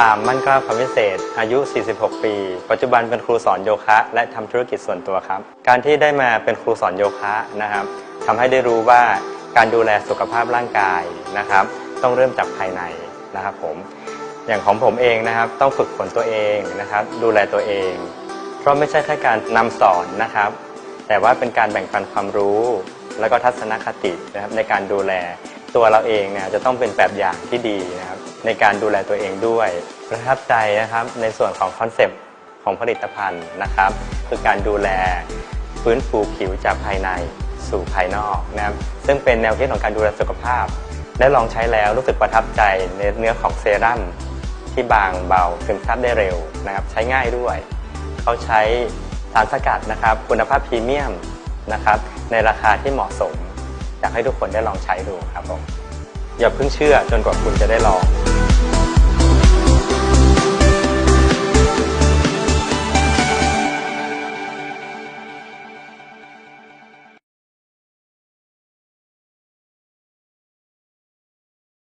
ตามมั่นกล้าคำวิเศษ อายุ 46 ปี ปัจจุบันเป็นครูสอนโยคะ และทำธุรกิจส่วนตัวครับ การที่ได้มาเป็นครูสอนโยคะนะครับทำให้ได้รู้ว่าการดูแลสุขภาพร่างกายนะครับ ต้องเริ่มจากภายในนะครับผมอย่างของผมเองนะครับ ต้องฝึกฝนตัวเองนะครับ ดูแลตัวเอง เพราะไม่ใช่แค่การนำสอนนะครับ แต่ว่าเป็นการแบ่งปันความรู้ แล้วก็ทัศนคตินะครับในการดูแล ตัวเราเองเนี่ยจะต้องเป็นแบบอย่างที่ดีนะครับในการดูแลตัวเองด้วย ประทับใจนะครับในส่วนของคอนเซปต์ของผลิตภัณฑ์นะครับ คือการดูแลฟื้นฟูผิวจากภายในสู่ภายนอกนะครับซึ่งเป็นแนวคิดของการดูแลสุขภาพ ได้ลองใช้แล้วรู้สึกประทับใจในเนื้อของเซรั่มที่บางเบาซึมซับได้เร็วนะครับ ใช้ง่ายด้วย เขาใช้สารสกัดนะครับ คุณภาพพรีเมียมนะครับ ในราคาที่เหมาะสม อยากให้ทุกคนได้ลองใช้ดูครับผมอย่าเพิ่งเชื่อจนกว่าคุณจะได้ลอง